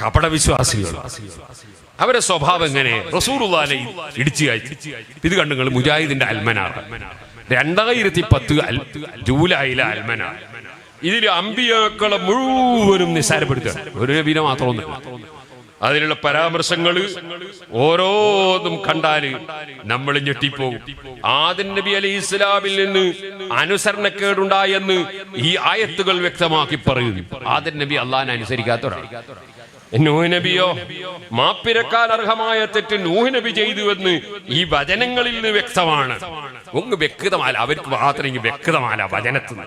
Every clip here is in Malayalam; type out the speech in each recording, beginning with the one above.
കപട വിശ്വാസികൾ അവരെ സ്വഭാവം എങ്ങനെ? റസൂറുല്ലാലെ ഇടിച്ചു ഇത് കണ്ടു നിങ്ങൾ മുജാഹിദിന്റെ അൽമനാണ് രണ്ടായിരത്തി പത്ത് ജൂലൈയിലെ അൽമന ഇതിൽ അമ്പിയാക്കളെ മുഴുവനും നിസ്സാരപ്പെടുത്തുക. ഒരു നബീനെ മാത്രമൊന്നും അതിലുള്ള പരാമർശങ്ങൾ ഓരോന്നും കണ്ടാൽ നമ്മൾ ഞെട്ടിപ്പോകും. ആദൻ നബി അലി ഇസ്ലാമിൽ നിന്ന് അനുസരണക്കേടുണ്ടായെന്ന് ഈ ആയത്തുകൾ വ്യക്തമാക്കി പറയുന്നു. ആദൻ നബി അള്ളഹാൻ അനുസരിക്കാത്ത ഒരാൾ. നൂഹ് നബിയോ മാപ്പിരക്കാൻ അർഹമായ തെറ്റ് നബി ചെയ്തുവെന്ന് ഈ വചനങ്ങളിൽ നിന്ന് വ്യക്തമാണ്. ഒന്ന് വ്യക്തമല്ല അവർക്ക് മാത്രം വ്യക്തമല്ല വ്യക്തമാല വചനത്തിൽ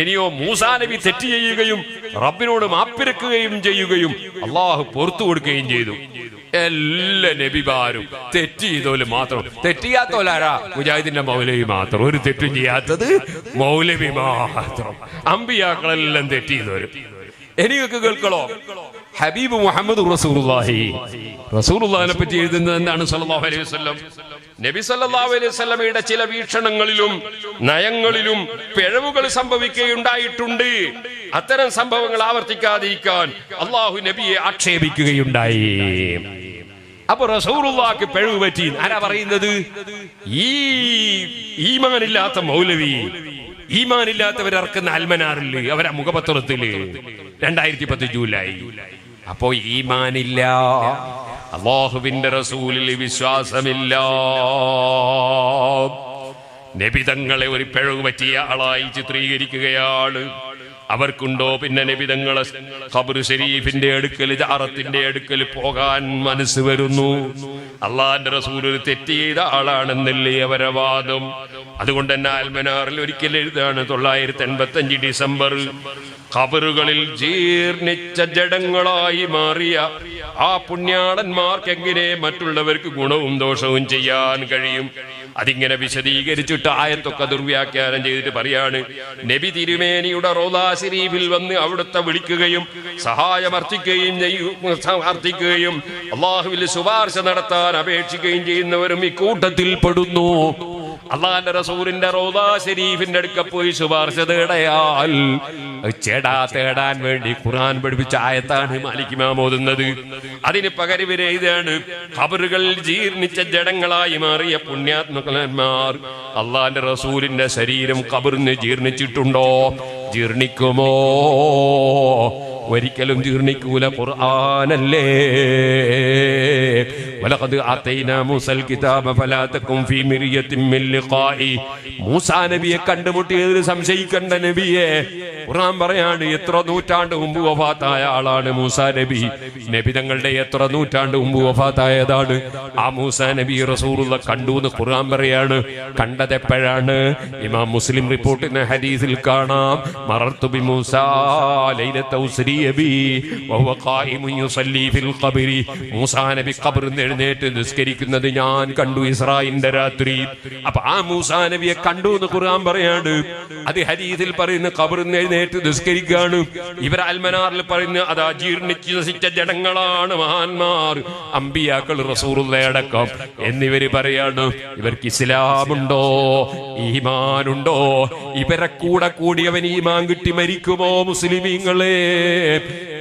ഇനിയോ മൂസാ നബി തെറ്റ് ചെയ്യുകയും റബ്ബിനോട് മാപ്പിരക്കുകയും ചെയ്യുകയും അള്ളാഹു പുറത്തു കൊടുക്കുകയും ചെയ്തു. എല്ലാ നബിമാരും തെറ്റ് ചെയ്തോൽ മാത്രം. തെറ്റിയാത്തോലാരാ മുജാഹിദിന്റെ മൗലവി മാത്രം. ഒരു തെറ്റും ചെയ്യാത്തത് മൗലവി മാത്രം. അമ്പിയാക്കളെല്ലാം തെറ്റ് ചെയ്തോരും എനിക്ക് കേൾക്കണോ? ഹബീബ് മുഹമ്മദ് റസൂലുള്ളാഹി. റസൂലുള്ളാഹിനെ പറ്റി എഴുതുന്നത് എന്താണ്? അലൈഹി വസല്ലം. നബി സല്ലല്ലാഹു അലൈഹി വസല്ലമയുടെ ചില വീക്ഷണങ്ങളിലും നയങ്ങളിലും പിഴവുകൾ സംഭവിക്കുകയുണ്ടായിട്ടുണ്ട്. അത്തരം സംഭവങ്ങൾ ആവർത്തിക്കാതിരിക്കാൻ അള്ളാഹു നബിയെ ആക്ഷേപിക്കുകയുണ്ടായി. അപ്പൊ റസൂറുള്ളാക്ക് പിഴവ് പറ്റി ആരാ പറയുന്നത്? ഈ ഈമാനില്ലാത്ത മൗലവി ഈമാനില്ലാത്തവരിറക്കുന്ന അൽമനാറിൽ അവരെ മുഖപത്രത്തിൽ. രണ്ടായിരത്തി പത്ത് ജൂലൈ അപ്പോ ഈമാനില്ല. അള്ളാഹുവിന്റെ റസൂലിൽ വിശ്വാസമില്ല. നബിതങ്ങളെ ഒരു പിഴവ് പറ്റിയ ആളായി ചിത്രീകരിക്കുകയാണ്. അവർക്കുണ്ടോ പിന്നെ നബിതങ്ങളെ ഖബർ ഷരീഫിന്റെ അടുക്കൽ ജാറത്തിന്റെ അടുക്കൽ പോകാൻ മനസ്സ് വരുന്നു. അള്ളാന്റെ റസൂൽ ഒരു തെറ്റ് ചെയ്ത ആളാണെന്നല്ലേ അവരെ വാദം. അതുകൊണ്ട് തന്നെ ആൽമനാറിൽ ഒരിക്കൽ എഴുതാണ് തൊള്ളായിരത്തി എൺപത്തി അഞ്ച് ഡിസംബർ ഖബറുകളിൽ ജീർണിച്ച ജഡങ്ങളായി മാറിയ ആ പുണ്യാളന്മാർക്ക് എങ്ങനെ മറ്റുള്ളവർക്ക് ഗുണവും ദോഷവും ചെയ്യാൻ കഴിയും? അതിങ്ങനെ വിശദീകരിച്ചിട്ട് ആയത്തൊക്കെ ദുർവ്യാഖ്യാനം ചെയ്തിട്ട് പറയാണ് നബി തിരുമേനിയുടെ റോദാ ശരീഫിൽ വന്ന് അവിടുത്തെ വിളിക്കുകയും സഹായം അർത്ഥിക്കുകയും ചെയ്യും അർത്ഥിക്കുകയും അള്ളാഹുവിൽ ശുപാർശ നടത്താൻ അപേക്ഷിക്കുകയും ചെയ്യുന്നവരും ഇക്കൂട്ടത്തിൽ പെടുന്നു. അള്ളാന്റെ റസൂലിന്റെ റോദാ ഷെരീഫിന്റെ അടുക്ക പോയി ശുപാർശ തേടയാൽ ചേടാ തേടാൻ വേണ്ടി ഖുർആൻ പഠിപ്പിച്ച ആയത്താണ് മാലിക്കുമാം ഓതുന്നത്. അതിന് പകരം ഇവരെ ഇതാണ് ഖബറുകൾ ജീർണിച്ച ജഡങ്ങളായി മാറിയ പുണ്യാത്മകന്മാർ അള്ളാന്റെ റസൂലിന്റെ ശരീരം ഖബറിന് ജീർണിച്ചിട്ടുണ്ടോ? ജീർണിക്കുമോ? ഒരിക്കലും ജീർണിക്കൂല ഖുർആനല്ലേ? വലഖദ് ആതൈനാ മൂസൽ കിതാബ ഫലാ ഫീ മിറിയത്തിൻ മിൻ ലിഖാഇ മൂസ നബിയെ കണ്ടുമുട്ടിയതിൽ സംശയിക്കേണ്ട നബിയെ. ഖുർആൻ പറയാണ് എത്ര നൂറ്റാണ്ട് മുമ്പ് വഫാത്തായ ആളാണ് മൂസ നബി. നബി തങ്ങളുടെ എത്ര നൂറ്റാണ്ട് മുമ്പ് വഫാത്തായതാണ്. ആ മൂസ നബി റസൂലുള്ള കണ്ടു എന്ന് ഖുർആൻ പറയാണ്. കണ്ടത് എപ്പോഴാണ്? ഇമാം മുസ്ലിം റിപ്പോർട്ടിന് ഹദീസിൽ കാണാം. മറർത്തു ബി മൂസ ലൈലത്ത വഹുവ ഖായിമുൻ യുസല്ലി ഫിൽ ഖബ്രി. മൂസ നബി ഖബറിൽ നിന്ന് എഴുന്നേറ്റ് നിസ്കരിക്കുന്നത് ഞാൻ കണ്ടു ഇസ്രായിന്റെ രാത്രി. അപ്പൊ ആ മൂസ നബിയെ കണ്ടു എന്ന് ഖുർആൻ പറയാണ്. അത് ഹദീസിൽ പറയുന്ന ഖബറിൽ നിന്ന് എഴുന്നേറ്റ് നിസ്കരിക്കാണ്. ഇവർ അൽമനാറിൽ പറയുന്ന അതാ ജീർണിച്ച് നശിച്ച ജനങ്ങളാണ് മഹാന്മാർ. അമ്പിയാക്കൾ റസൂറുള്ളയടക്കം എന്നിവര് പറയാണ് ഇവർക്ക് ഇസ്ലാമുണ്ടോ? ഈമാനുണ്ടോ? ഇവരെ കൂടെ കൂടിയവൻ ഈമാൻ കിട്ടി മരിക്കുമോ മുസ്ലിമീങ്ങളെ?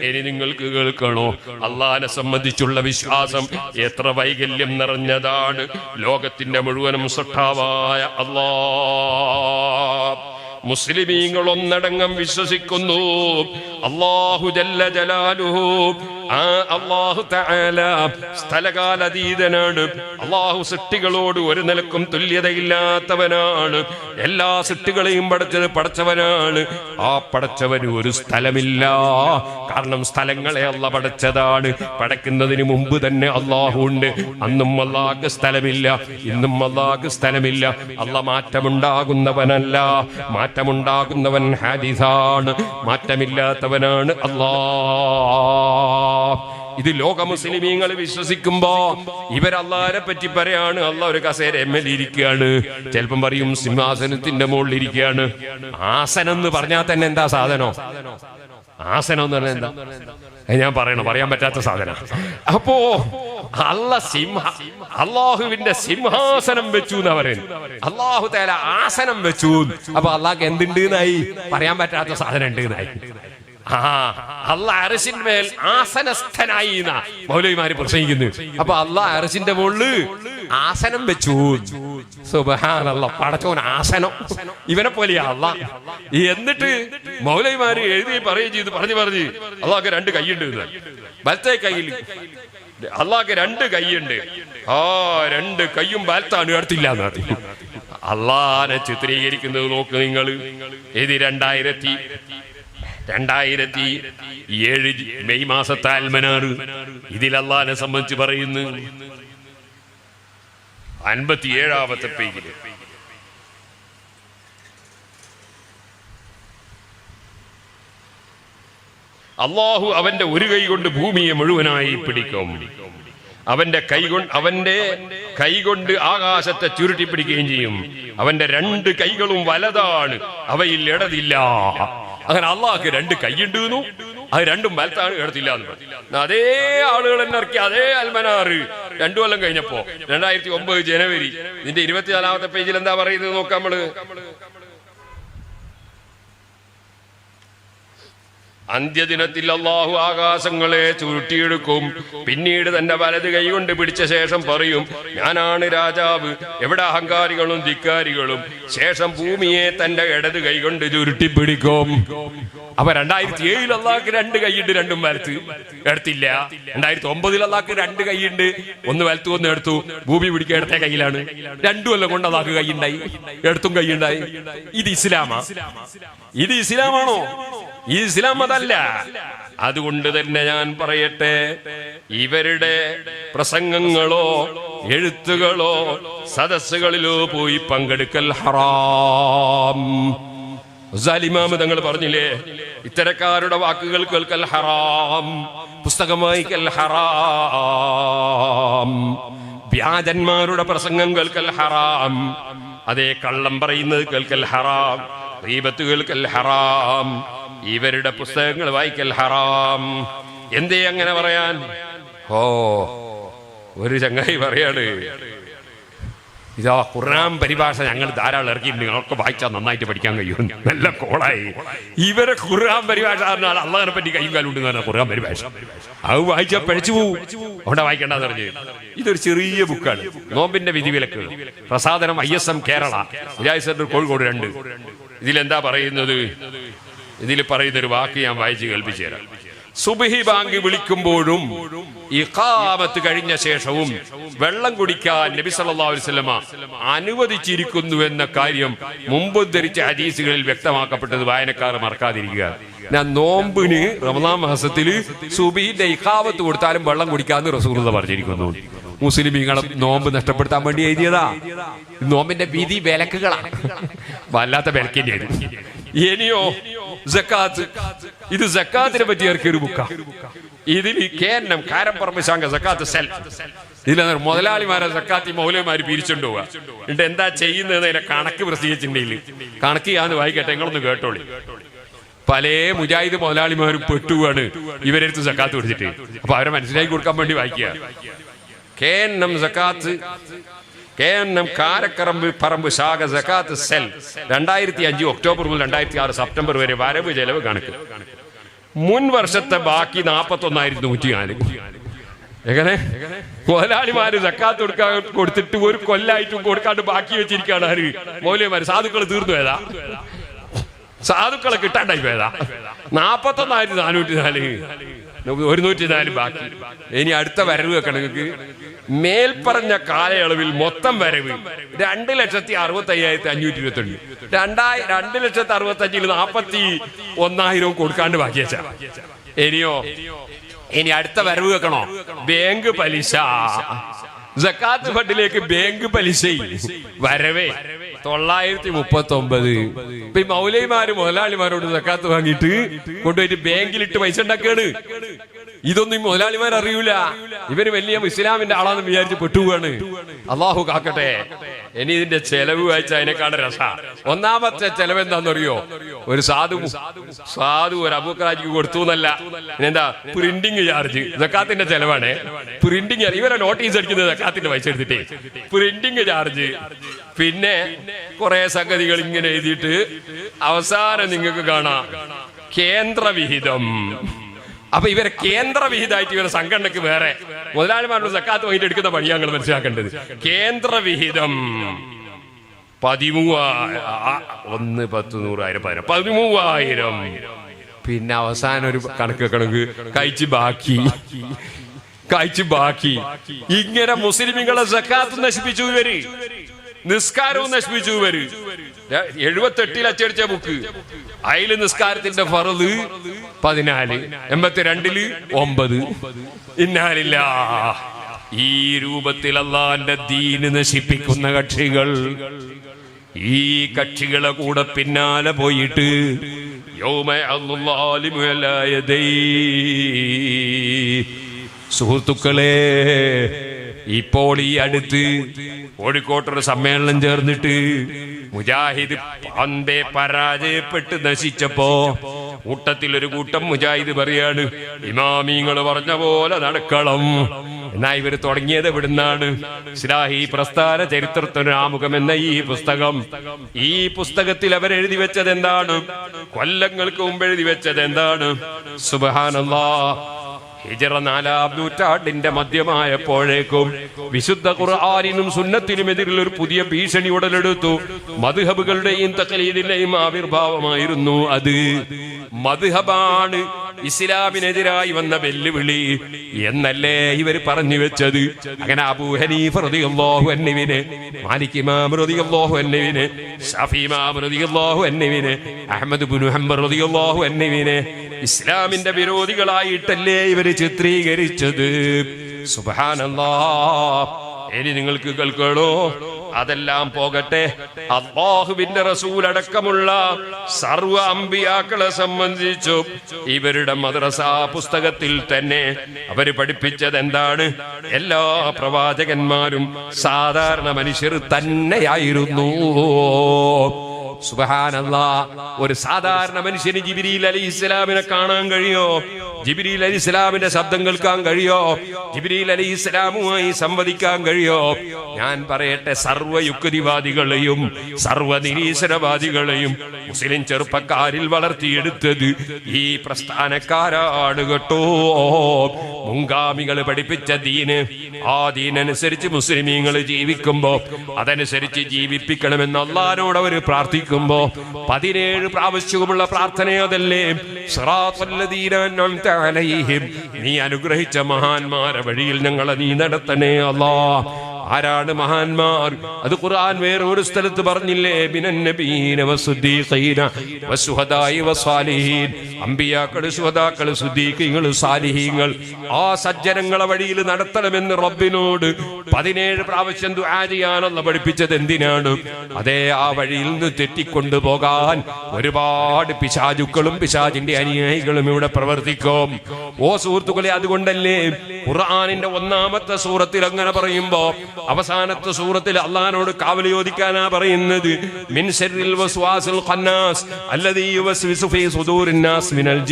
ഇനി നിങ്ങൾക്ക് കേൾക്കണോ? അള്ളാനെ സംബന്ധിച്ചുള്ള വിശ്വാസം എത്ര വൈകല്യം നിറഞ്ഞതാണ്. ലോകത്തിന്റെ മുഴുവനും സൃഷ്ടാവായ അള്ളാ മുസ്ലിമീങ്ങൾ ഒന്നടങ്കം വിശ്വസിക്കുന്നു. അള്ളാഹു ജല്ല ജലാലുഹു ആ അള്ളാഹു തആല സ്ഥലകാലതീതനാണ്. അള്ളാഹു സൃഷ്ടികളോട് ഒരു നിലക്കും തുല്യതയില്ലാത്തവനാണ്. എല്ലാ സൃഷ്ടികളെയും പടച്ചത് പടച്ചവനാണ്. ആ പടച്ചവന് ഒരു സ്ഥലമില്ല. കാരണം സ്ഥലങ്ങളെ അല്ല പടച്ചതാണ്. പടക്കുന്നതിന് മുമ്പ് തന്നെ അള്ളാഹു ഉണ്ട്. അന്നും അള്ളാഹ് സ്ഥലമില്ല. ഇന്നും അള്ളാഹ് സ്ഥലമില്ല. അല്ല മാറ്റമുണ്ടാകുന്നവനല്ല. മാറ്റമുണ്ടാകുന്നവൻ ഹാദിസാണ്. മാറ്റമില്ലാത്തവനാണ് അല്ലാ ഇത് ലോക മുസ്ലിമീങ്ങൾ വിശ്വസിക്കുമ്പോ ഇവരല്ലാരെ പറ്റി പറയാണ്. അല്ല ഒരു കസേര എം എൽ ഇരിക്കുകയാണ്. ചിലപ്പം പറയും സിംഹാസനത്തിന്റെ മുകളിൽ ഇരിക്കുകയാണ്. ആസനം എന്ന് പറഞ്ഞാൽ തന്നെ എന്താ സാധനോ? ആസനം എന്ന് പറഞ്ഞാൽ എന്താ? ഞാൻ പറയണം. പറയാൻ പറ്റാത്ത സാധന. അപ്പോ അല്ല സിംഹ അള്ളാഹുവിന്റെ സിംഹാസനം വെച്ചു എന്ന് അള്ളാഹു തേല ആസനം വെച്ചു. അപ്പൊ അള്ളാഹ് എന്തുണ്ട് എന്നായി? പറയാൻ പറ്റാത്ത സാധനം ഉണ്ട് എന്നായി. ആ അല്ല അരസിന്മേൽ ആസനസ്ഥനായി മൗലവിമാര് പ്രസംഗിക്കുന്നു. അപ്പൊ അല്ല അരസിന്റെ മുകളിൽ ആസനം വെച്ചു. സുബഹാനല്ല പടച്ചോൻ ആസനം. ഇവനെ പോലെയാ അല്ല. എന്നിട്ട് മൗലവിമാര് എഴുതി പറയുകയും ചെയ്തു. പറഞ്ഞു പറഞ്ഞു. അള്ളാഹ് രണ്ട് കൈയുണ്ട്. വലത്തെ കയ്യിൽ അള്ളാഹ് രണ്ട് കൈയുണ്ട്. ആ രണ്ട് കൈയും വലത്താണ് അടുത്തില്ല അള്ളാനെ ചിത്രീകരിക്കുന്നത് നോക്ക് നിങ്ങൾ. ഇത് രണ്ടായിരത്തി രണ്ടായിരത്തി ഏഴ് മെയ് മാസത്തെ അൽമനാറ് ഇതിൽ അള്ളാനെ സംബന്ധിച്ച് പറയുന്നു. അൻപത്തി ഏഴാമത്തെ പേജിൽ അള്ളാഹു അവന്റെ ഒരു കൈ കൊണ്ട് ഭൂമിയെ മുഴുവനായി പിടിക്കും. അവന്റെ കൈ കൊണ്ട് അവന്റെ കൈ കൊണ്ട് ആകാശത്തെ ചുരുട്ടി പിടിക്കുകയും ചെയ്യും. അവന്റെ രണ്ട് കൈകളും വലതാണ്. അവയിൽ ഇടതില്ല. അങ്ങനെ അള്ളാഹ്ക്ക് രണ്ട് കൈയുണ്ട് അത് രണ്ടും വലത്താണ് പറഞ്ഞു. അതേ ആളുകൾ തന്നെ ഇറക്കി അതേ അൽമനാറ് രണ്ടു കൊല്ലം കഴിഞ്ഞപ്പോ രണ്ടായിരത്തി ഒമ്പത് ജനുവരി ഇതിന്റെ ഇരുപത്തിനാലാമത്തെ പേജിൽ എന്താ പറയുന്നത് നോക്കാം നമ്മൾ. അന്ത്യദിനത്തിൽ അള്ളാഹു ആകാശങ്ങളെ ചുരുട്ടിയെടുക്കും. പിന്നീട് തന്റെ വലത് കൈകൊണ്ട് പിടിച്ച ശേഷം പറയും ഞാനാണ് രാജാവ്. എവിടെ അഹങ്കാരികളും ധിക്കാരികളും? ശേഷം ഭൂമിയെ തന്റെ ഇടത് കൈകൊണ്ട് ചുരുട്ടി പിടിക്കും അപ്പൊ രണ്ടായിരത്തി ഏഴിൽ അള്ളാഹ്ക്ക് രണ്ട് കൈയുണ്ട് രണ്ടും വലത്ത്. എടുത്തില്ല. രണ്ടായിരത്തി ഒമ്പതിൽ അള്ളാഹ്ക്ക് രണ്ട് കൈയുണ്ട്. ഒന്ന് വലത്തു ഒന്ന് എടുത്തു. ഭൂമി പിടിക്കുക എടുത്ത കയ്യിലാണ് രണ്ടു കൊല്ലം കൊണ്ട് കൈ കൈയുണ്ടായി. എടുത്തും കൈയുണ്ടായി. ഇത് ഇസ്ലാമാ? ഇത് ഇസ്ലാമാണോ? ഈ ഇസ്ലാം അതല്ല. അതുകൊണ്ട് തന്നെ ഞാൻ പറയട്ടെ ഇവരുടെ പ്രസംഗങ്ങളോ എഴുത്തുകളോ സദസ്സുകളിലോ പോയി പങ്കെടുക്കൽ ഹറാം. സാലിമാമ് തങ്ങൾ പറഞ്ഞില്ലേ? ഇത്തരക്കാരുടെ വാക്കുകൾ കേൾക്കൽ ഹറാം പുസ്തകം വായിക്കൽ ഹറാം വ്യാജന്മാരുടെ പ്രസംഗം കേൾക്കൽ ഹറാം അതേ കള്ളം പറയുന്നത് കേൾക്കൽ ഹറാം ദീപത്ത് കേൾക്കൽ ഹറാം ഇവരുടെ പുസ്തകങ്ങൾ വായിക്കൽ ഹറാം. എന്തേ അങ്ങനെ പറയാൻ? ഓ ഒരു ചങ്ങായി പറയാണ് ഇതാ ഖുർആൻ പരിഭാഷ ഞങ്ങൾ ധാരാളം ഇറക്കിയിട്ടുണ്ട് നിങ്ങൾക്ക് വായിച്ചാൽ നന്നായിട്ട് പഠിക്കാൻ കഴിയും. നല്ല കോളായി. ഇവരെ ഖുർആൻ പരിഭാഷ പറഞ്ഞാൽ അള്ളാഹിനെ പറ്റി കൈയും കാലുണ്ട് എന്ന് പറഞ്ഞാൽ ഖുർആൻ പരിഭാഷ. അത് വായിച്ചാൽ പഴിച്ചു പോവും. അവിടെ വായിക്കേണ്ടെന്ന് പറഞ്ഞു. ഇതൊരു ചെറിയ ബുക്കാണ്. നോമ്പിന്റെ വിധിവിലക്ക്. പ്രസാദനം I S M Kerala. Vijay centre Kozhikode രണ്ട്. ഇതിലെന്താ പറയുന്നത്? ഇതിൽ പറയുന്നൊരു വാക്ക് ഞാൻ വായിച്ച് കേൾപ്പിച്ചു തരാം. സുബഹി ബാങ്ക് വിളിക്കുമ്പോഴും ഇഖാമത്ത് കഴിഞ്ഞ ശേഷവും വെള്ളം കുടിക്കാൻ നബി സല്ലല്ലാഹു അലൈഹി വസല്ലമ അനുവദിച്ചിരിക്കുന്നു എന്ന കാര്യം മുമ്പ് ധരിച്ച ഹദീസുകളിൽ വ്യക്തമാക്കപ്പെട്ടത് വായനക്കാർ മറക്കാതിരിക്കുക. ഞാൻ നോമ്പിന് റമദാൻ മാസത്തിൽ സുബഹിന്റെ ഇഖാമത്ത് കൊടുത്താലും വെള്ളം കുടിക്കാന്ന് റസൂലുള്ള പറഞ്ഞിരിക്കുന്നു. മുസ്ലിമീങ്ങളെ നോമ്പ് നഷ്ടപ്പെടുത്താൻ വേണ്ടി എഴുതിയതാ. നോമ്പിന്റെ വിധി വിലക്കുകളാണ്. വല്ലാത്ത വിലക്കിന്റെ ഇനിയോ ജക്കാത്ത്? ഇത് ജക്കാത്തിനെ പറ്റി അവർക്ക് ഒരു ബുക്ക. ഇതിൽ കേന്നം കാരം ശാങ്ക ജക്കാത്ത് സെൽ. ഇതിൽ മുതലാളിമാരെ സക്കാത്തി മൗലന്മാര് പിരിച്ചുകൊണ്ട് പോവുക എന്നിട്ട് എന്താ ചെയ്യുന്നത് അതിന്റെ കണക്ക് പ്രസിദ്ധിച്ചിട്ടുണ്ടെങ്കിൽ കണക്ക് ചെയ്യാന്ന് വായിക്കട്ടെ നിങ്ങളൊന്ന് കേട്ടോളി. പല മുജാഹിദ് മുതലാളിമാരും പെട്ടുവാണ് ഇവരെടുത്ത് സക്കാത്ത് കൊടുത്തിട്ട് അപ്പൊ അവരെ മനസ്സിലാക്കി കൊടുക്കാൻ വേണ്ടി വായിക്കുക. കേന്നം സക്കാത്ത് കേന്നം കാരക്കറമ്പ് പറമ്പ് ശാഖ സക്കാത്ത് സെൽ. രണ്ടായിരത്തി അഞ്ച് ഒക്ടോബർ മുതൽ രണ്ടായിരത്തി ആറ് സെപ്റ്റംബർ വരെ വരവ് ചെലവ് കണക്ക്. മുൻ വർഷത്തെ ബാക്കി നാൽപ്പത്തി ഒന്നായിരത്തി നൂറ്റിനാല്. എങ്ങനെ? മുതലാളിമാര് സക്കാത്ത് കൊടുക്കാൻ കൊടുത്തിട്ട് ഒരു കൊല്ലായിട്ടും കൊടുക്കാണ്ട് ബാക്കി വെച്ചിരിക്കുകയാണ് ആര്? മൗലിയമാര് സാധുക്കൾ തീർന്നു ഏതാ? സാധുക്കളെ കിട്ടാണ്ടായി പോയതാ. നാപ്പത്തൊന്നായിരത്തി നാനൂറ്റി നാല് ഒരുന്നൂറ്റി നാല് ബാക്കി. ഇനി അടുത്ത വരവ് നിങ്ങൾക്ക് മേൽപ്പറഞ്ഞ കാലയളവിൽ മൊത്തം വരവ് രണ്ട് ലക്ഷത്തി അറുപത്തി അയ്യായിരത്തി അഞ്ഞൂറ്റി ഇരുപത്തി ഒന്ന് രണ്ടായി രണ്ട് ലക്ഷത്തി അറുപത്തി അഞ്ചിൽ നാപ്പത്തി ഒന്നായിരവും കൊടുക്കാണ്ട് ബാക്കി വെച്ചാ ഇനിയോ? ഇനി അടുത്ത വരവ് വെക്കണോ? ബാങ്ക് പലിശ. ജക്കാത്ത് ഫണ്ടിലേക്ക് ബാങ്ക് പലിശ വരവേ. തൊള്ളായിരത്തി മുപ്പത്തി ഒമ്പത് ഇപ്പൊ ഈ മൗലൈമാര് മുതലാളിമാരോട് സക്കാത്ത് വാങ്ങിയിട്ട് കൊണ്ടുപോയിട്ട് ബാങ്കിലിട്ട് പൈസ ഉണ്ടാക്കാണ്. ഇതൊന്നും മുതലാളിമാർ അറിയൂല. ഇവർ വലിയ ഇസ്ലാമിന്റെ ആളാന്ന് വിചാരിച്ച് പെട്ടുപോവാണ്. അള്ളാഹു കാക്കട്ടെ ഇനി ഇതിന്റെ ചെലവ് വായിച്ച അതിനെക്കാണ് രസ. ഒന്നാമത്തെ ചെലവ് എന്താണെന്നറിയോ ഒരു സാധു സാധു ഒരു അബൂക്കറാജിക്ക് കൊടുത്തു എന്നല്ല. എന്താ പ്രിന്റിംഗ് ചാർജ്. ജക്കാത്തിന്റെ ചെലവാണ്. പ്രിന്റിംഗ് ഇവരെ നോട്ടീസ് അടിക്കുന്നത് ജക്കാത്തിന്റെ പൈസ എടുത്തിട്ടേ. Printing charge. പിന്നെ കുറെ സംഗതികൾ ഇങ്ങനെ എഴുതിയിട്ട് അവസാനം നിങ്ങൾക്ക് കാണാം. കേന്ദ്ര വിഹിതം അപ്പൊ ഇവരെ കേന്ദ്ര വിഹിതമായിട്ട് ഇവരെ സംഘടനക്ക് വേറെ മുതലാളിമാരുടെ സക്കാത്ത് വാങ്ങിയിട്ട് എടുക്കുന്ന പണിയാണ് ഞങ്ങൾ മനസ്സിലാക്കേണ്ടത്. കേന്ദ്ര വിഹിതം ഒന്ന് പത്ത് നൂറായിരം പതിനായിരം. പതിമൂവായിരം. പിന്നെ അവസാനം ഒരു കണക്ക് കണക്ക് കഴിച്ച് ബാക്കി. കഴിച്ച് ബാക്കി. ഇങ്ങനെ മുസ്ലിമുകളെ സക്കാത്ത് നശിപ്പിച്ചു ഇവർ. നിസ്കാരവും നശിപ്പിച്ചു വരും. എഴുപത്തെട്ടിൽ അച്ചടിച്ച ബുക്ക്. അതിൽ നിസ്കാരത്തിന്റെ ഫറത് പതിനാല് എൺപത്തിരണ്ടിൽ ഒമ്പത്. ഇന്നാലില്ല. ഈ രൂപത്തിൽ അള്ളാന്റെ ദീന് നശിപ്പിക്കുന്ന കക്ഷികൾ ഈ കക്ഷികളെ കൂടെ പിന്നാലെ പോയിട്ട്. സുഹൃത്തുക്കളെ ഇപ്പോൾ ഈ അടുത്ത് കോഴിക്കോട്ടൊരു സമ്മേളനം ചേർന്നിട്ട് മുജാഹിദ് പന്തേ പരാജയപ്പെട്ട് നശിച്ചപ്പോ കൂട്ടത്തിൽ ഒരു കൂട്ടം മുജാഹിദ് പറയാണ് ഇമാമിങ്ങൾ പറഞ്ഞ പോലെ നടക്കണം. എന്നാ ഇവർ തുടങ്ങിയത് എവിടുന്നാണ് ഇസ്ലാഹി പ്രസ്ഥാന ചരിത്രത്തിന് ആമുഖം എന്ന ഈ പുസ്തകം. ഈ പുസ്തകത്തിൽ അവർ എഴുതി വെച്ചത് എന്താണ് കൊല്ലങ്ങൾക്ക് മുമ്പ് എഴുതി വെച്ചത് എന്താണ് സുബഹാനല്ലാ. ഹിജറ നാലാം നൂറ്റാണ്ടിന്റെ മധ്യമായപ്പോഴേക്കും വിശുദ്ധ ഖുർആാനിനും സുന്നത്തിനും എതിരിൽ ഒരു പുതിയ ഭീഷണി ഉടലെടുത്തു. മധുഹബുകളുടെയും തക്കലീദിന്റെയും ആവിർഭാവമായിരുന്നു അത്. മധുഹബാണ് ഇസ്ലാമിനെതിരായി വന്ന വെല്ലുവിളി എന്നല്ലേ ഇവർ പറഞ്ഞു വെച്ചത്? അങ്ങനെ അബൂ ഹനീഫ റളിയല്ലാഹു അൻഹുവിനെ മാലിക് ഇമാം റളിയല്ലാഹു അൻഹുവിനെ ഷാഫി ഇമാം റളിയല്ലാഹു അൻഹുവിനെ അഹ്മദ് ഇബ്നു ഹംബൽ റളിയല്ലാഹു അൻഹുവിനെ ഇസ്ലാമിന്റെ വിരോധികളായിട്ടല്ലേ ഇവർ ചിത്രീകരിച്ചത്? സുബ്ഹാനല്ലാഹ്. ഇനി നിങ്ങൾക്ക് കേൾക്കണോ അതെല്ലാം പോകട്ടെ. അള്ളാഹുവിന്റെ റസൂൽ അടക്കമുള്ള സർവ അമ്പിയാക്കളെ സംബന്ധിച്ചു ഇവരുടെ മദ്രസ പുസ്തകത്തിൽ തന്നെ അവർ പഠിപ്പിച്ചത് എന്താണ് എല്ലാ പ്രവാചകന്മാരും സാധാരണ മനുഷ്യർ തന്നെയായിരുന്നു. ഒരു സാധാരണ മനുഷ്യന് ജിബിരിയിൽ അലി ഇസ്ലാമിനെ കാണാൻ കഴിയോ? ജിബിരിയിൽ അലി ഇസ്ലാമിന്റെ ശബ്ദം കേൾക്കാൻ കഴിയോ? ജിബിരിയിൽ അലി ഇസ്ലാമുമായി സംവദിക്കാൻ കഴിയോ? ഞാൻ പറയട്ടെ സർവയുക്തിവാദികളെയും സർവ നിരീശ്വരവാദികളെയും മുസ്ലിം ചെറുപ്പക്കാരിൽ വളർത്തിയെടുത്തത് ഈ പ്രസ്ഥാനക്കാരാണ് കേട്ടോ. മുൻഗാമികൾ പഠിപ്പിച്ച ദീന് ആ ദീനനുസരിച്ച് മുസ്ലിമീങ്ങൾ ജീവിക്കുമ്പോ അതനുസരിച്ച് ജീവിപ്പിക്കണമെന്ന് അള്ളഹാനോട് അവർ പ്രാർത്ഥിക്കുമ്പോ പതിനേഴ് പ്രാവശ്യവുമുള്ള പ്രാർത്ഥന അതല്ലേ അൻഅംത അലൈഹിം. നീ അനുഗ്രഹിച്ച മഹാന്മാരെ വഴിയിൽ ഞങ്ങളെ നീ നടത്തണേ അല്ലാ ആരാണ് മഹാന്മാർ? അത് ഖുർആൻ വേറെ ഒരു സ്ഥലത്ത് പറഞ്ഞില്ലേ? അമ്പിയാക്കൾ സുഹദാക്കൾ സുദ്ദീഖീങ്ങൾ സാലിഹീങ്ങൾ. ആ സജ്ജനങ്ങളെ വഴിയിൽ നടത്തണമെന്ന് റബ്ബിനോട് പതിനേഴ് പ്രാവശ്യം ദുആ ചെയ്യാനുള്ള പഠിപ്പിച്ചത് എന്തിനാണ്? അതേ ആ വഴിയിൽ നിന്ന് തെറ്റിക്കൊണ്ടു പോകാൻ ഒരുപാട് പിശാചുക്കളും പിശാചിന്റെ അനുയായികളും ഇവിടെ പ്രവർത്തിക്കും. ഓ സുഹൃത്തുക്കളെ അതുകൊണ്ടല്ലേ ഖുർആനിന്റെ ഒന്നാമത്തെ സൂറത്തിൽ അങ്ങനെ പറയുമ്പോ അവസാനത്തെ സൂറത്തിൽ അള്ളഹാനോട് കാവൽ ചോദിക്കാനാ പറയുന്നത്. മിൻ ശർറിൽ അല്ലദീ യുവസ്വിസു ഫീ മിനൽ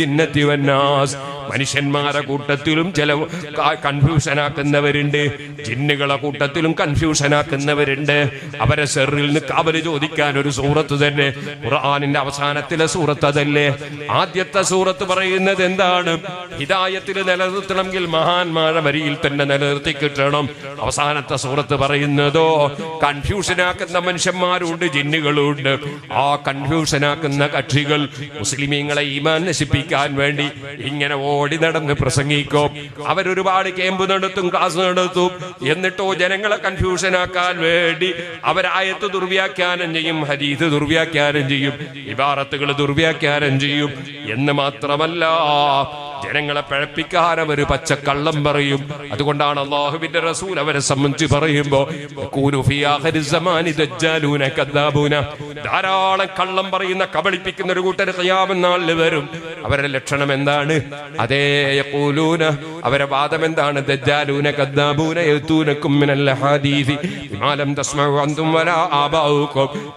വന്നാസ് മനുഷ്യന്മാരെ കൂട്ടത്തിലും ചില കൺഫ്യൂഷൻ ആക്കുന്നവരുണ്ട് ജിന്നുകളെ കൂട്ടത്തിലും കൺഫ്യൂഷൻ ആക്കുന്നവരുണ്ട് അവരെ സെറിൽ നിന്ന് അവർ ചോദിക്കാൻ ഒരു സൂറത്ത് തന്നെ. ഖുർആാനിന്റെ അവസാനത്തിലെ സൂറത്ത് അതല്ലേ? ആദ്യത്തെ സൂറത്ത് പറയുന്നത് എന്താണ്? ഹിതായത്തിൽ നിലനിർത്തണമെങ്കിൽ മഹാന്മാരെ വരിയിൽ തന്നെ നിലനിർത്തി കിട്ടണം. അവസാനത്തെ സൂറത്ത് പറയുന്നതോ കൺഫ്യൂഷൻ ആക്കുന്ന മനുഷ്യന്മാരുണ്ട് ജിന്നുകളുണ്ട്. ആ കൺഫ്യൂഷൻ ആക്കുന്ന കക്ഷികൾ മുസ്ലിമീങ്ങളെ ഈമാൻ നശിപ്പിക്കാൻ വേണ്ടി ഇങ്ങനെ ഓടി നടന്ന് പ്രസംഗിക്കും. അവരൊരുപാട് ക്യാമ്പ് നടത്തും ക്ലാസ് നടത്തും. എന്നിട്ടോ ജനങ്ങളെ കൺഫ്യൂഷൻ ആക്കാൻ വേണ്ടി അവരായത്ത് ദുർവ്യാഖ്യാനം ചെയ്യും ഹരീത് ദുർവ്യാഖ്യാനം ചെയ്യും ഇബാറത്തുകൾ ദുർവ്യാഖ്യാനം ചെയ്യും എന്ന് മാത്രമല്ല ജനങ്ങളെ പഴപ്പിക്കാൻ അവർ കള്ളം പറയും. അതുകൊണ്ടാണ് അള്ളാഹുവിന്റെ റസൂൽ അവരെ സംബന്ധിച്ച് പറയുമ്പോ. ധാരാളം കള്ളം പറയുന്ന കബളിപ്പിക്കുന്ന ഒരു കൂട്ടർ ഖിയാമത്ത് നാളിൽ വരും. അവരുടെ ലക്ഷണം എന്താണ്? അതേ യഖൂലൂന അവരെ വാദം എന്താണ്? ദജ്ജാലൂന കദ്ദാബൂന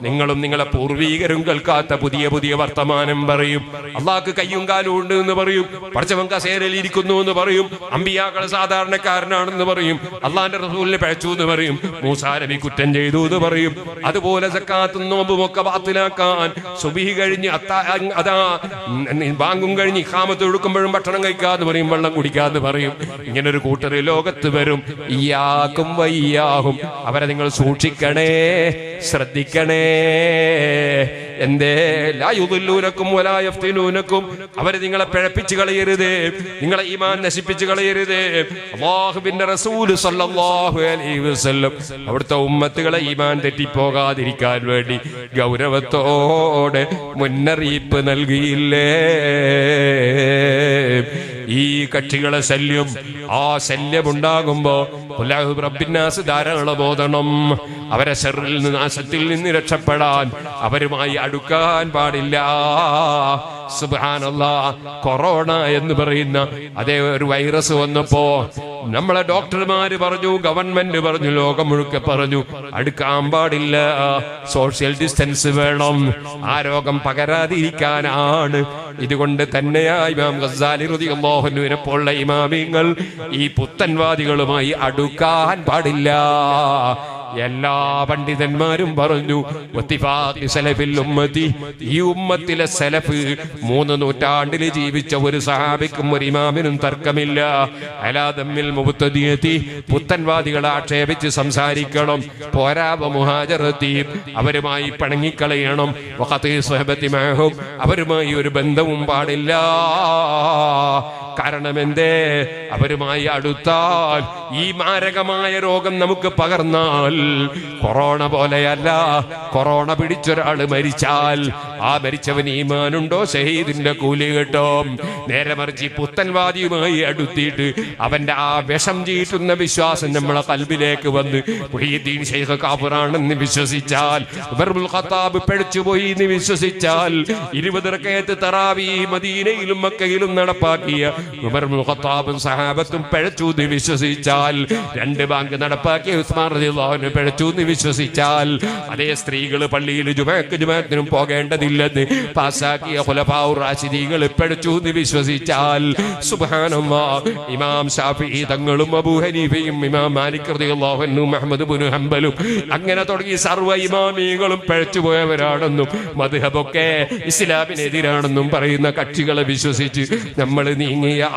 നിങ്ങളും നിങ്ങളെ പൂർവീകരും കേൾക്കാത്ത പുതിയ പുതിയ വർത്തമാനം പറയും. അള്ളാഹ്ക്ക് കയ്യും കാലും ഉണ്ട് എന്ന് പറയും. പടച്ചവൻ കസേരയിൽ ഇരിക്കുന്നു എന്ന് പറയും. അമ്പിയാക്കൾ സാധാരണക്കാരനാണെന്ന് പറയും. അള്ളാന്റെ റസൂലിനെ പഴച്ചു എന്ന് പറയും. മൂസാരബി കുറ്റം ചെയ്തു എന്ന് പറയും. അതുപോലെ സക്കാത്തും നോമ്പും ബാത്തിലാക്കാൻ സുബിഹി കഴിഞ്ഞ് അതാ ബാങ്കും കഴിഞ്ഞ് ഇഹാമത്ത് ഒഴുക്കുമ്പോഴും ഭക്ഷണം കഴിക്കാന്ന് പറയും. വെള്ളം കുടിക്കാന്ന് പറയും. ഇങ്ങനെ ഒരു കൂട്ടർ ലോകത്ത് വരും. ഇയാക്കും വയ്യാഹും. അവരെ നിങ്ങൾ സൂക്ഷിക്കണേ ശ്രദ്ധിക്കണേ. എന്തേ? ലായുതുല്ലൂനക്കും അവർ അവരെ നിങ്ങളെ പിഴപ്പിച്ച് കളയരുത്. നിങ്ങളെ ഈമാൻ നശിപ്പിച്ച് കളയരുതേ. അള്ളാഹുബിന്റെ റസൂൽ സല്ലല്ലാഹു അലൈഹി വസല്ലം അവിടുത്തെ ഉമ്മത്തുകളെ ഈമാൻ തെറ്റിപ്പോകാതിരിക്കാൻ വേണ്ടി ഗൗരവത്തോടെ മുന്നറിയിപ്പ് നൽകിയില്ലേ? ഈ കക്ഷികളെ ശല്യം ആ ശല്യം ഉണ്ടാകുമ്പോ ഖുലാഹു റബ്ബിന്നാസ് ധാരാളം ഓതണം അവരെ നിന്ന് നാശത്തിൽ നിന്ന് രക്ഷപ്പെടാൻ അവരുമായി അടുക്കാൻ പാടില്ല. സുബ്ഹാനല്ലാ കൊറോണ എന്ന് പറയുന്ന അതേ ഒരു വൈറസ് വന്നപ്പോ നമ്മളെ ഡോക്ടർമാര് പറഞ്ഞു ഗവൺമെന്റ് പറഞ്ഞു ലോകം മുഴുക്കെ പറഞ്ഞു അടുക്കാൻ പാടില്ല സോഷ്യൽ ഡിസ്റ്റൻസ് വേണം ആ രോഗം പകരാതിരിക്കാനാണ്. ഇതുകൊണ്ട് തന്നെയായി ഇമാം ഗസാലി മോഹനുവിനെ പോലുള്ള ഇമാമിങ്ങൾ ഈ പുത്തൻവാദികളുമായി അടുക്കാൻ പാടില്ല. എല്ലാ പണ്ഡിതന്മാരും പറഞ്ഞു ഈ ഉമ്മത്തിലെ സെലഫ് മൂന്ന് നൂറ്റാണ്ടിൽ ജീവിച്ച ഒരു സഹാബിക്കും ഒരു ഇമാമിനും തർക്കമില്ല. അലാദമ്മിൽ മുബത്തതിയെത്തി പുത്തൻവാദികളെ ആക്ഷേപിച്ച് സംസാരിക്കണം. പോരാവ മുഹാജറത്തി അവരുമായി പണങ്ങിക്കളയണം. അവരുമായി ഒരു ബന്ധവും പാടില്ല. കാരണം എന്തേ അവരുമായി അടുത്താൽ ഈ മാരകമായ രോഗം നമുക്ക് പകർന്നാൽ കൊറോണ പോലെയല്ല. കൊറോണ പിടിച്ചൊരാൾ മരിച്ചാൽ ആ മരിച്ചവൻ ഈമാനുണ്ടോ? ഷഹീദിന്റെ കൂലി കിട്ടും. നേരെ മറിച്ച് പുത്തൻവാദിയുമായി അടുത്തിട്ട് അവന്റെ ആ വിഷം ചീറ്റുന്ന വിശ്വാസം നമ്മളെ കൽബിലേക്ക് വന്ന് മുഹീദ്ദീൻ ഷെയ്ഖ് വിശ്വസിച്ചാൽ ഖത്താബ് പിഴച്ചുപോയി എന്ന് വിശ്വസിച്ചാൽ ഇരുപത് റക്കയത്ത് തറാവി മദീനയിലും മക്കയിലും നടപ്പാക്കിയ സഹാബത്തും വിശ്വസിച്ചാൽ രണ്ട് ബാങ്ക് ഉസ്മാൻ വിശ്വസിച്ചാൽ അതേ സ്ത്രീകൾ പള്ളിയിൽ ജുമാക്ക് പോകേണ്ടതില്ലെന്ന് പാസാക്കിയ ഖുലഫാഉർ റാഷിദീകൾ പിഴച്ചു വിശ്വസിച്ചാൽ ഇമാം ഷാഫി തങ്ങളും അബൂ ഹനീഫയും ഇമാം മാലിക് മുഹമ്മദ് ഇബ്നു ഹംബലും അങ്ങനെ തുടങ്ങി സർവ ഇമാമികളും പിഴച്ചു പോയവരാണെന്നും മദ്ഹബൊക്കെ ഇസ്ലാമിനെതിരാണെന്നും പറയുന്ന കക്ഷികളെ വിശ്വസിച്ച് നമ്മൾ നീങ്ങിയ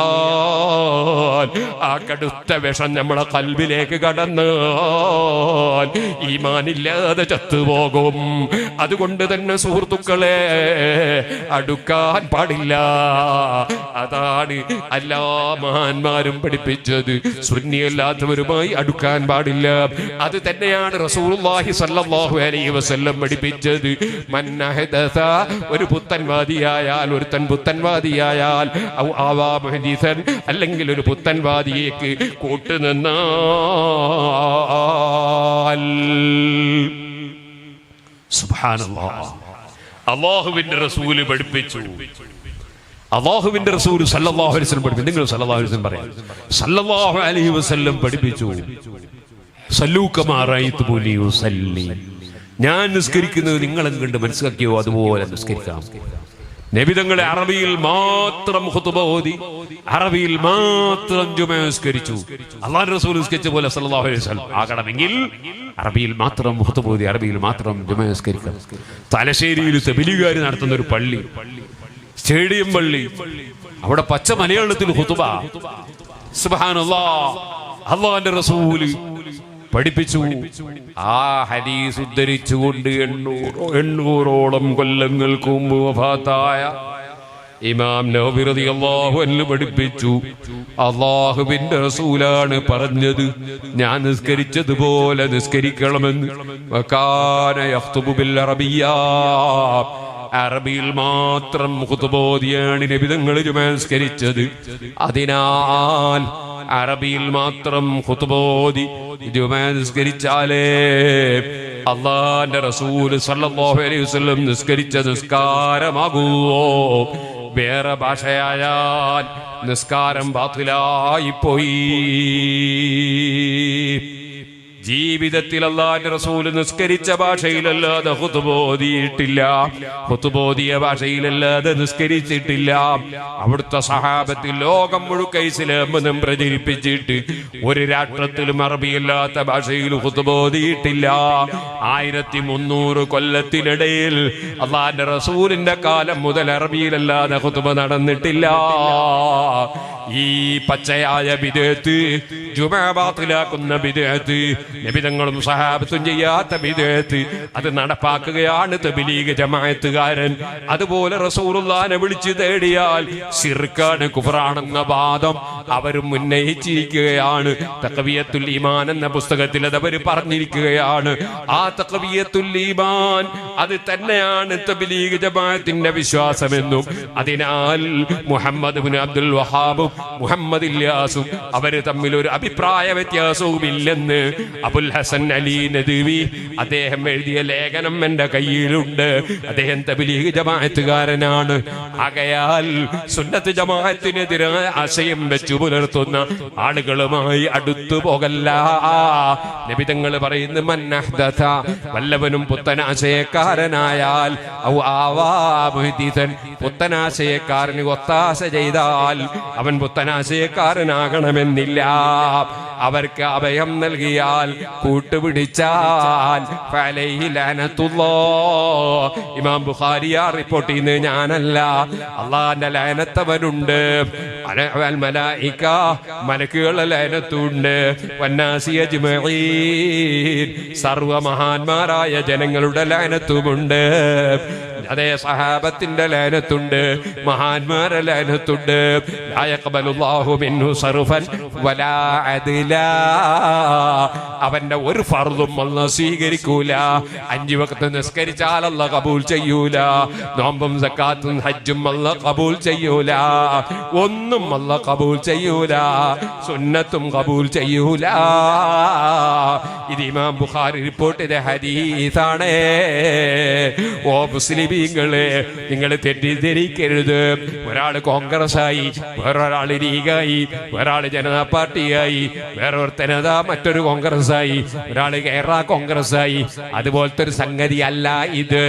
ആ കടുത്ത വിഷം നമ്മളെ കൽവിലേക്ക് കടന്നാൽ ഈമാനില്ലാതെ ചത്തുപോകും. അതുകൊണ്ട് തന്നെ സുഹൃത്തുക്കളെ അടുക്കാൻ പാടില്ല. അതാണ് എല്ലാ മഹാന്മാരും പഠിപ്പിച്ചത്. സുന്നിയല്ലാത്തവരുമായി അടുക്കാൻ പാടില്ല. അത് തന്നെയാണ് റസൂലുള്ളാഹി സ്വല്ലല്ലാഹു അലൈഹി വസല്ലം പഠിപ്പിച്ചത്. മൻ അഹദസ ഒരു പുത്തൻവാദിയായാൽ ഒരുത്തൻ പുത്തൻവാദിയായാൽ മുഹദീസൻ അല്ലെങ്കിൽ ഒരു പുത്തൻവാദിയേക്ക് കൂട്ടുനിന്നാൽ അള്ളാഹുവിന്റെ റസൂൽ പഠിപ്പിച്ചു. അള്ളാഹുവിന്റെ റസൂൽ അലൈഹി വസല്ലം പഠിപ്പിച്ചു. നിങ്ങൾ സല്ലല്ലാഹു അലൈഹി വസല്ലം പറയാം. സല്ലല്ലാഹു അലൈഹി വസല്ലം പഠിപ്പിച്ചു. ഞാൻ നിസ്കരിക്കുന്നത് നിങ്ങളും കണ്ട് മനസ്സിലാക്കിയോ? അതുപോലെ നിസ്കരിക്കാം. നബിതങ്ങളെ അറബിയിൽ മാത്രം ഖുതുബ ഓതി അറബിയിൽ മാത്രം ജുമസ്കരിച്ചു അള്ളാഹു റസൂൽ പോലെ സല്ലല്ലാഹു അലൈഹി വസല്ലം. ആകണമെങ്കിൽ അറബിയിൽ മാത്രം ഖുതുബ ഓതി അറബിയിൽ മാത്രം ജുമസ്കരിക്കണം തലശ്ശേരിയിൽ തെബിലികാർ നടത്തുന്ന ഒരു പള്ളി സ്റ്റേഡിയം പള്ളി അവിടെ പച്ച മലയാളത്തിൽ ഹുതുബ സുബ്ഹാനല്ലാ. അള്ളാന്റെ റസൂൽ പഠിപ്പിച്ചു. ആ ഹരീസ് ഉദ്ധരിച്ചുകൊണ്ട് എണ്ണൂറ് എണ്ണൂറോളം കൊല്ലങ്ങൾക്ക് വഫാത്തായ ഇമാം നവവിറതി അള്ളാഹു എന്ന് പഠിപ്പിച്ചു. അള്ളാഹുവിന്റെ റസൂലാണ് പറഞ്ഞത് ഞാൻ നിസ്കരിച്ചതുപോലെ നിസ്കരിക്കണമെന്ന്. അറബിയിൽ മാത്രം ഖുതുബോധിയാണ് നബിതങ്ങൾ ജുമസ്കരിച്ചത് അതിനാൽ അറബിയിൽ മാത്രം ഖുതുബോധി ജുമസ്കരിച്ചാലേ അള്ളാന്റെ റസൂൽ സല്ലല്ലാഹു അലൈഹി വസല്ലം നിസ്കരിച്ച നിസ്കാരമാകുവോ വേറെ ഭാഷയായാൽ നിസ്കാരം ബാത്തിലായി പോയി. ജീവിതത്തിൽ അള്ളാന്റെ റസൂൽ നിസ്കരിച്ച ഭാഷയിലല്ലാതെ ഹുതുബോധിയിട്ടില്ല. ഹുതുബോധിയ ഭാഷയിലല്ലാതെ നിസ്കരിച്ചിട്ടില്ല. അവിടുത്തെ സഹാബത്തിൽ ലോകം മുഴുക്ക ഇസ്ലാമെന്നും പ്രചരിപ്പിച്ചിട്ട് ഒരു രാഷ്ട്രത്തിലും അറബിയില്ലാത്ത ഭാഷയിൽ ഹുതുബോധിയിട്ടില്ല. ആയിരത്തി മുന്നൂറ് കൊല്ലത്തിനിടയിൽ അള്ളാന്റെ റസൂലിന്റെ കാലം മുതൽ അറബിയിലല്ലാതെ ഹുതുബ നടന്നിട്ടില്ല. ഈ പച്ചയായ വിദേഹത്ത് ജുമാബാത്തിലാക്കുന്ന വിദേത്ത് നബിതങ്ങളും സഹാബത്തും ചെയ്യാത്ത വിധേയത്ത് അത് നടപ്പാക്കുകയാണ് തബിലീഗ് ജമായത്തുകാരൻ അതുപോലെ റസൂറുല്ലാനെ വിളിച്ചു തേടിയാൽ സിർക്കാണ് കുഫറാണെന്ന വാദം അവരും ഉന്നയിച്ചിരിക്കുകയാണ്. തക്കവിയത്തുൽ ഈമാൻ എന്ന പുസ്തകത്തിൽ അത് അവർ പറഞ്ഞിരിക്കുകയാണ്. ആ തക്കവിയത്തുൽ ഈമാൻ അത് തന്നെയാണ് തബിലീഗ് ജമാഅത്തിന്റെ വിശ്വാസമെന്നും അതിനാൽ മുഹമ്മദ് ബിൻ അബ്ദുൽ വഹാബും മുഹമ്മദ് ഇല്ലാസും അവർ തമ്മിൽ ഒരു അഭിപ്രായ വ്യത്യാസവും ഇല്ലെന്ന് അബുൽ ഹസൻ അലി നദീവി അദ്ദേഹം എഴുതിയ ലേഖനം എന്റെ കയ്യിലുണ്ട്. അദ്ദേഹം തബിലീഗ് ജമാഅത്തുകാരനാണ്. ആകയാൽ സുന്നത്ത് ജമാഅത്തിനെതിരെ ആശയം വെച്ചു പുലർത്തുന്ന ആളുകളുമായി അടുത്തു പോകല്ല. നബിതങ്ങൾ പറയുന്നു മന്നഹ്ദത വല്ലവനും പുത്തനാശയക്കാരനായാൽ പുത്തനാശയക്കാരന് ഒത്താശ ചെയ്താൽ അവൻ പുത്തനാശയക്കാരനാകണമെന്നില്ല. അവർക്ക് അഭയം നൽകിയാൽ കൂട്ടുപിടിച്ചാൽ. ഇമാം ബുഖാരിയ റിപ്പോർട്ട് ചെയ്യുന്നത് ഞാനല്ല. അള്ളാന്റെ ലയനത്തവനുണ്ട്. മലായിക്ക മലക്കുകളുടെ ലയനത്തുണ്ട്. വന്നാസിയ സർവ മഹാന്മാരായ ജനങ്ങളുടെ ലയനത്തുമുണ്ട്. അതേ സഹാബത്തിന്റെ ലേനത്തുണ്ട് മഹാന്മാരെ ലേനത്തുണ്ട് അവന്റെ ഒരു ഫർദും അല്ല സ്വീകരിക്കൂല. അഞ്ചു വക്കത്ത് നിസ്കരിച്ചാൽ അല്ല കബൂൽ ചെയ്യൂല. നോമ്പും സക്കാത്തും ഹജ്ജും അല്ല കബൂൽ ചെയ്യൂല. ഒന്നും അല്ല കബൂൽ ചെയ്യൂല. സുന്നത്തും കബൂൽ ചെയ്യൂല. ഇത് ഇമാം ബുഖാരി റിപ്പോർട്ട് ചെയ്ത ഓ ഓ മുസ്ലിമീങ്ങളെ നിങ്ങൾ തെറ്റിദ്ധരിക്കരുത്. ഒരാൾ കോൺഗ്രസ് ആയി വേറൊരാൾ ലീഗായി ഒരാൾ ജനതാ പാർട്ടിയായി വേറൊരുത്തനതാ മറ്റൊരു കോൺഗ്രസ് ആയി ഒരാൾ കേരള കോൺഗ്രസ് ആയി അതുപോലത്തെ ഒരു സംഗതി അല്ല ഇത്.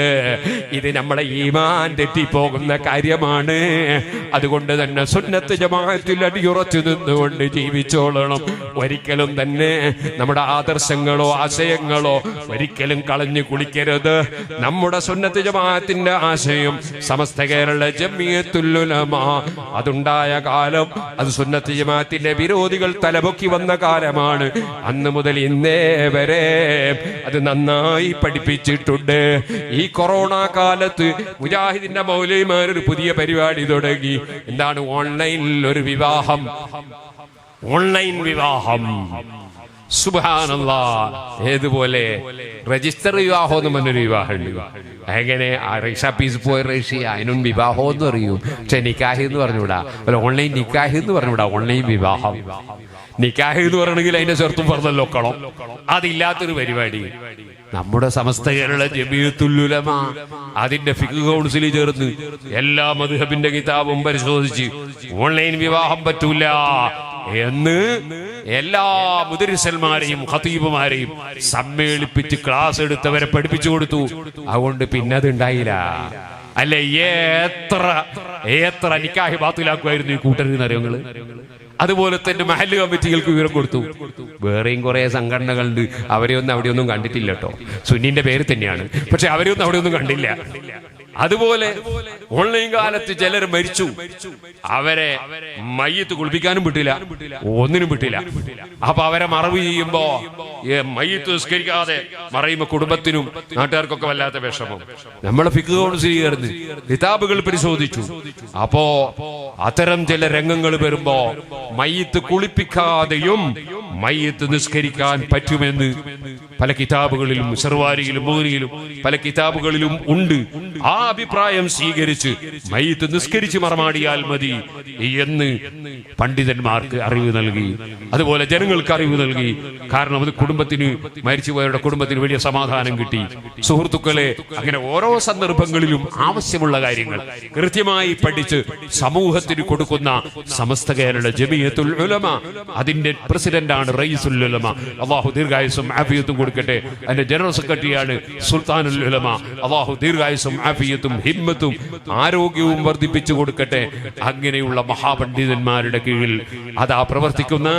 ഇത് നമ്മളെ ഈമാൻ തെറ്റിപ്പോകുന്ന കാര്യമാണ്. അതുകൊണ്ട് തന്നെ സുന്നത്ത് ജമാഅത്തിൽ അടിയുറച്ചു നിന്നുകൊണ്ട് ജീവിച്ചോളണം. ഒരിക്കലും തന്നെ നമ്മുടെ ആദർശങ്ങളോ ആശയങ്ങളോ ഒരിക്കലും കളഞ്ഞു കുളിക്കരുത്. നമ്മുടെ സുന്നത്ത് ജമാഅത്തിന്റെ ആശയം സമസ്ത കേരള ജമിയത്തുല്ലുലമ അതുണ്ടായ കാലം അത് സുന്നത്ത് ജമാഅത്തിന്റെ വിരോധികൾ തലപൊക്കി വന്ന കാലമാണ്. അന്ന് മുതൽ ഇന്നേ വരെ അത് നന്നായി പഠിപ്പിച്ചിട്ടുണ്ട്. ഈ കൊറോണ കാലത്ത് മുജാഹിദിന്റെ മൗലൈമാർ ഒരു പുതിയ പരിപാടി തുടങ്ങി. എന്താണ് ഓൺലൈനിൽ ഒരു വിവാഹം? ഓൺലൈൻ വിവാഹം. സുബാനല്ലാ ഏതുപോലെ? രജിസ്റ്റർ വിവാഹം എന്ന് പറഞ്ഞൊരു വിവാഹമുണ്ട്. എങ്ങനെ റിക്ഷ പീസ് പോയി രജിസ്റ്റർ ചെയ്യുക അതിനും വിവാഹം എന്ന് അറിയൂ പക്ഷെ നിക്കാഹ് എന്ന് പറഞ്ഞുകൂടാ അല്ല ഓൺലൈൻ നിക്കാഹ് എന്ന് പറഞ്ഞുകൂടാ ഓൺലൈൻ വിവാഹം. നിക്കാഹ് എന്ന് പറയണമെങ്കിൽ അതിന്റെ ചെറുത്തും പറഞ്ഞല്ലോ ക്കണം അതില്ലാത്തൊരു പരിപാടി. നമ്മുടെ സമസ്ത കേരള ജമിയത്തുല്ലുലമ അതിന്റെ ഫിഖ് കൗൺസിലിൽ ചേർന്ന് എല്ലാ മധുഹബിന്റെ കിതാബും പരിശോധിച്ച് ഓൺലൈൻ വിവാഹം പറ്റൂല. എന്ന് എല്ലാ മുദരിസന്മാരെയും ഖതീബുമാരെയും സമ്മേളിപ്പിച്ച് ക്ലാസ് എടുത്തവരെ പഠിപ്പിച്ചു കൊടുത്തു. അതുകൊണ്ട് പിന്നെ അത് ഉണ്ടായില്ല. അല്ലെ ഏത്ര എത്ര നിക്കാഹി ബാത്തിലാക്കുമായിരുന്നു ഈ കൂട്ടരുന്ന് അതുപോലെ തന്നെ മഹല്ല് കമ്മിറ്റികൾക്ക് വിവരം കൊടുത്തു. വേറെയും കുറെ സംഘടനകളുണ്ട്. അവരെയൊന്നും അവിടെയൊന്നും കണ്ടിട്ടില്ല കേട്ടോ. സുന്നിന്റെ പേര് തന്നെയാണ്. പക്ഷെ അവരെയൊന്നും അവിടെയൊന്നും കണ്ടില്ല. അതുപോലെ ഓൺലൈൻ കാലത്ത് ചിലർ മരിച്ചു. അവരെ മയ്യത്ത് കുളിപ്പിക്കാനും വിട്ടില്ല. ഒന്നിനും വിട്ടില്ല. അപ്പൊ അവരെ മറവ് ചെയ്യുമ്പോ മയ്യത്ത് നിസ്കരിക്കാതെ മറയുമ്പോ കുടുംബത്തിനും നാട്ടുകാർക്കൊക്കെ വല്ലാത്ത വിഷമം. നമ്മളെ ഫിക്ക് കൗൺസിൽ ചേർന്ന് കിതാബുകൾ പരിശോധിച്ചു. അപ്പോ അത്തരം ചില രംഗങ്ങൾ വരുമ്പോ മയ്യത്ത് കുളിപ്പിക്കാതെയും മയ്യത്ത് നിസ്കരിക്കാൻ പറ്റുമെന്ന് പല കിതാബുകളിലും സർവാരിയിലും മൂരിയിലും പല കിതാബുകളിലും ഉണ്ട്. ആ അഭിപ്രായം സ്വീകരിച്ച് മയ്യത്ത് നിസ്കരിച്ച് മറമാടിയാൽ മതി എന്ന് പണ്ഡിതന്മാർക്ക് അറിവ് നൽകി. അതുപോലെ ജനങ്ങൾക്ക് അറിവ് നൽകി. കാരണം അത് കുടുംബത്തിന് മരിച്ചുപോയവരുടെ കുടുംബത്തിന് വലിയ സമാധാനം കിട്ടി. സുഹൃത്തുക്കളെ അങ്ങനെ ഓരോ സന്ദർഭങ്ങളിലും ആവശ്യമുള്ള കാര്യങ്ങൾ കൃത്യമായി പഠിച്ച് സമൂഹത്തിന് കൊടുക്കുന്ന സമസ്ത കേരള ജമിയത്തുൽ ഉലമ. അതിന്റെ പ്രസിഡന്റാണ് റയിസുൽ ഉലമ. അള്ളാഹു ദീർഘായുസും ആഫിയത്തും കൊടുക്കട്ടെ. അതിന്റെ ജനറൽ സെക്രട്ടറിയാണ് സുൽത്താനുൽ ഉലമ. അള്ളാഹു ദീർഘായുസും ആഫിയത്തും ഹിമ്മത്തും ആരോഗ്യവും വർദ്ധിപ്പിച്ചു കൊടുക്കട്ടെ. അങ്ങനെയുള്ള മഹാപണ്ഡിതന്മാരുടെ കീഴിൽ അതാ പ്രവർത്തിക്കുന്ന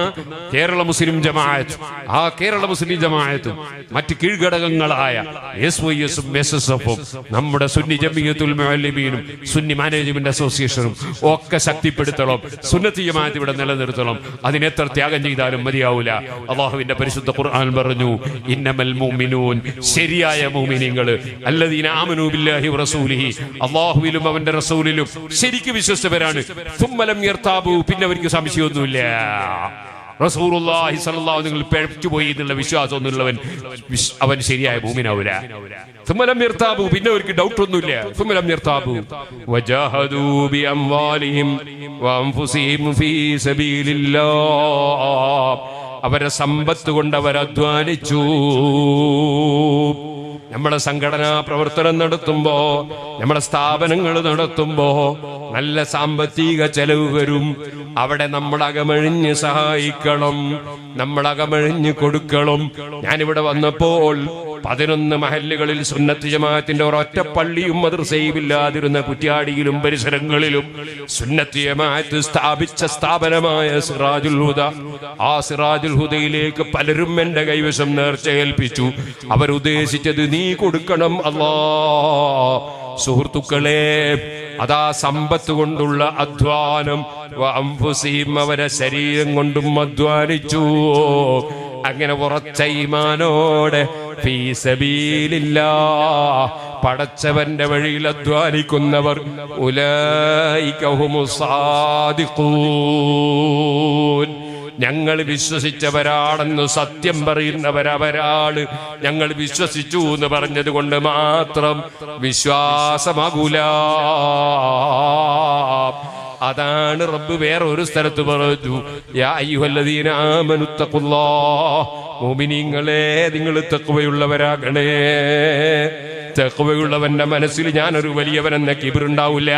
കേരള മുസ്ലിം ജമാഅത്ത്. ആ കേരള മുസ്ലിം ജമാഅത്തും മറ്റ് കീഴ്ഘടകങ്ങളായ എസ് വൈ എസും എസ് എസ് എഫും നമ്മുടെ സുന്നി ജമിയത്തുൽ മുഅല്ലിമീനും സുന്നി മാനേജ്മെന്റ് അസോസിയേഷനും ഒക്കെ ശക്തിപ്പെടുത്തണം. സുന്നത്തി ഇവിടെ നിലനിർത്തണം. അതിനെത്ര ത്യാഗം ചെയ്താലും മതിയാവൂല. അള്ളാഹുവിന്റെ പരിശുദ്ധ ഖുർആൻ പറഞ്ഞു ഇന്നമൽ മുഅ്മിനൂൻ ശരിയായ മുഅ്മിനീങ്ങൾ അല്ലദീന ആമനൂ ബില്ലാഹി വറസൂലിഹി. അള്ളാഹുവിലും അവന്റെ റസൂലിലും ശരിക്ക് വിശ്വസിച്ചവരാണ് തുമ്മലം യർത്താബു പിന്നെ അവർക്ക് സംശയമൊന്നുമില്ല. റസൂറുല്ലാഹി സ്വല്ലല്ലാഹു നിങ്ങൾ പിഴച്ചുപോയി എന്നുള്ള വിശ്വാസം ഒന്നുള്ളവൻ അവൻ ശരിയായ ഭൂമിനാവൂല തുമ്മലം യർത്താബു പിന്നെ അവർക്ക് ഡൗട്ട് ഒന്നുമില്ല. തുമ്മലം യർത്താബു വജാഹദൂ ബി അംവാലിഹിം വഅൻഫുസിഹിം ഫീ സബീലില്ലാഹ്. അവരെ സമ്പത്ത് കൊണ്ട് അവർ അധ്വാനിച്ചു. നമ്മുടെ സംഘടനാ പ്രവർത്തനം നടത്തുമ്പോ നമ്മളെ സ്ഥാപനങ്ങൾ നടത്തുമ്പോ നല്ല സാമ്പത്തിക ചെലവ് വരും. അവിടെ നമ്മൾ അകമഴിഞ്ഞ് സഹായിക്കണം നമ്മൾ അകമഴിഞ്ഞ് കൊടുക്കണം. ഞാനിവിടെ വന്നപ്പോൾ പതിനൊന്ന് മഹല്ലുകളിൽ സുന്നത്ത് ജമാഅത്തിന്റെ ഒരൊറ്റ പള്ളിയും മദ്രസയും ഇല്ലാതിരുന്ന കുറ്റ്യാടിയിലും പരിസരങ്ങളിലും സുന്നത്ത് ജമാഅത്ത് സ്ഥാപിച്ച സ്ഥാപനമായ സിറാജുൽ ഹുദ. ആ സിറാജുൽ ഹുദയിലേക്ക് പലരും എന്റെ കൈവശം നേർച്ച ഏൽപ്പിച്ചു അവരുദ്ദേശിച്ചത് നീ കൊടുക്കണം അല്ലാ. സുഹൃത്തുക്കളെ അതാ സമ്പത്ത് കൊണ്ടുള്ള അധ്വാനം. അവരെ ശരീരം കൊണ്ടും അധ്വാനിച്ചു. അങ്ങനെ ഉറച്ച ഈമാനോടെ ഫീ സബീലില്ലാ പടച്ചവന്റെ വഴിയിൽ അധ്വാനിക്കുന്നവർ ഉലൈക സാദിഖൂൻ. ഞങ്ങൾ വിശ്വസിച്ചവരാണെന്ന് സത്യം പറയുന്നവരവരാണ് ഞങ്ങൾ വിശ്വസിച്ചു എന്ന് പറഞ്ഞത് കൊണ്ട് മാത്രം വിശ്വാസമാകൂല. അതാണ് റബ്ബ് വേറെ ഒരു സ്ഥലത്ത് പറഞ്ഞു. മുഅ്മിനീങ്ങളെ നിങ്ങൾ തെക്കുവയുള്ളവരാകണേ തെക്കുവയുള്ളവന്റെ മനസ്സിൽ ഞാനൊരു വലിയവനെന്ന കിബിറുണ്ടാവില്ല.